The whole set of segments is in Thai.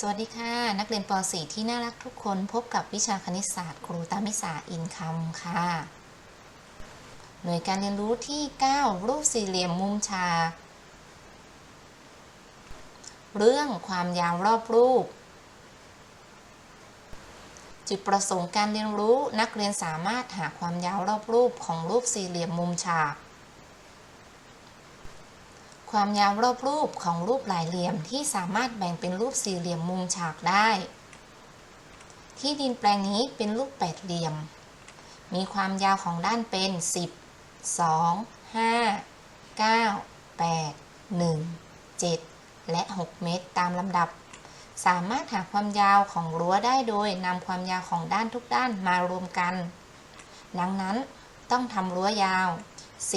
สวัสดีค่ะ นักเรียนป .4 ที่น่ารักทุกคนพบกับวิชาคณิตศาสตร์ครูตามิสาอินคัมค่ะ หน่วยการเรียนรู้ที่ 9 รูปสี่เหลี่ยมมุมฉาก เรื่องความยาวรอบรูป จุดประสงค์การเรียนรู้นักเรียนสามารถหาความยาวรอบรูปของรูปสี่เหลี่ยมมุมฉาก ความยาวรอบรูปของรูปหลายเหลี่ยมที่สามารถแบ่งเป็นรูปสี่เหลี่ยมมุมฉากได้ ที่ดินแปลงนี้เป็นรูปแปดเหลี่ยม มีความยาวของด้านเป็น 10 2 5 9 8 1 7 และ 6 เมตรตามลำดับ สามารถหาความยาวของรั้วได้โดยนำความยาวของด้านทุกด้านมารวมกัน ดังนั้นต้องทำรั้วยาว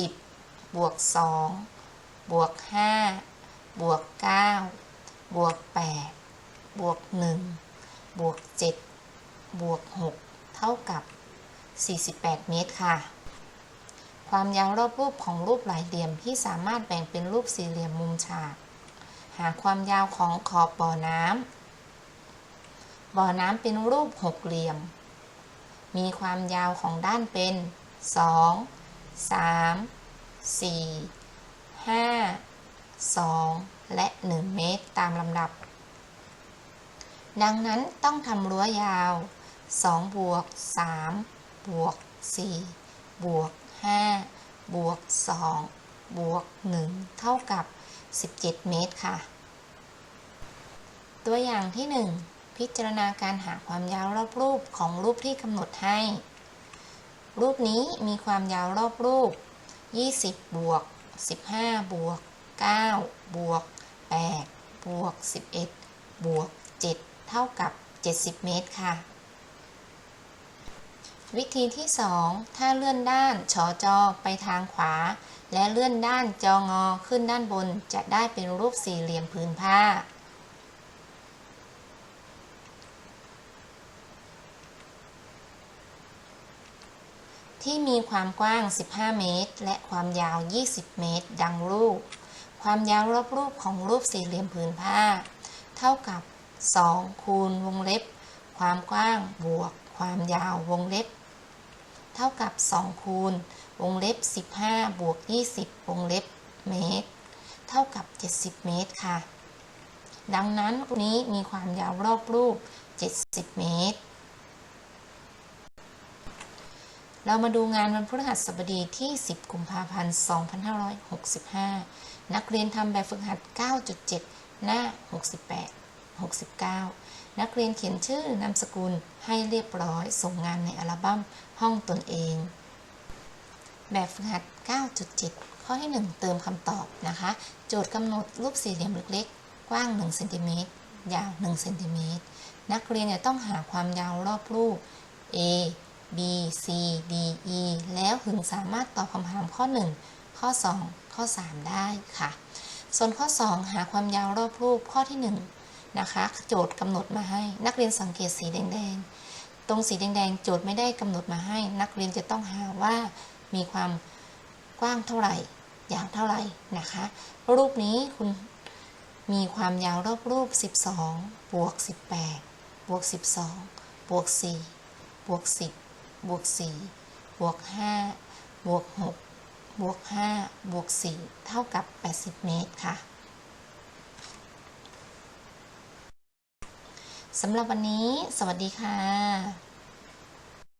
10 บวก 2 บวก5บวก9บวก8บวก1บวก7บวก6เท่ากับ 48 เมตรค่ะ ความยาวรอบรูปของรูปหลายเหลี่ยมที่สามารถแบ่งเป็นรูปสี่เหลี่ยมมุมฉาก หาความยาวของขอบบ่อน้ำบ่อน้ำเป็นรูปหกเหลี่ยม มีความยาวของด้านเป็น 2 3 4 5 2 และ 1 เมตรตามลำดับ ดังนั้นต้องทำรั้วยาว2บวก3บวก4บวก5บวก2บวก1เท่ากับ 17 เมตรค่ะ ตัวอย่างที่ 1 พิจารณาการหาความยาวรอบรูปของรูปที่กำหนดให้ รูปนี้มีความยาวรอบรูป 20 บวก 15 บวก 9 บวก 8 บวก 11 บวก 7 เท่ากับ 70 เมตรค่ะ วิธีที่ 2 ถ้าเลื่อนด้านชอจอไปทางขวา และเลื่อนด้านจองอขึ้นด้านบนจะได้เป็นรูปสี่เหลี่ยมผืนผ้า ที่มีความกว้าง 15 เมตร และความยาว 20 เมตร ดังรูป ความยาวรอบรูปของรูปสี่เหลี่ยมผืนผ้า เท่ากับ 2 คูณวงเล็บ ความกว้างบวก ความยาววงเล็บ เท่ากับ 2 คูณ วงเล็บ 15 บวก 20 วงเล็บเมตร เท่ากับ 70 เมตรค่ะ ดังนั้นนี้มีความยาวรอบรูป 70 เมตร เรามาดูงานวันพฤหัสบดีที่ 10 กุมภาพันธ์ 2565 นักเรียนทำแบบฝึกหัด 9.7 หน้า 68 69 นักเรียนเขียนชื่อนามสกุลให้เรียบร้อย ส่งงานในอัลบั้มห้องตนเอง แบบฝึกหัด 9.7 ข้อที่ 1 เติมคำตอบนะคะ โจทย์กำหนดรูปสี่เหลี่ยมเล็กๆ กว้าง1เซนติเมตรยาว1เซนติเมตรนักเรียนจะต้องหาความยาวรอบรูป A B C D E แล้วถึงสามารถตอบคำถามข้อ 1 ข้อ 2 ข้อ 3 ได้ค่ะ ส่วนข้อ 2 หาความยาวรอบรูปข้อที่ 1 นะคะ โจทย์กำหนดมาให้นักเรียนสังเกตสีแดงๆ ตรงสีแดงๆ โจทย์ไม่ได้กำหนดมาให้ นักเรียนจะต้องหาว่ามีความกว้างเท่าไหร่ยาวเท่าไหร่นะคะ รูปนี้คุณมีความยาวรอบรูป 12 บวก 18 บวก 12 บวก 4 บวก 10 บวก4บวก5บวก6บวก5บวก4เท่ากับ 80 เมตรค่ะสำหรับวันนี้ สวัสดีค่ะ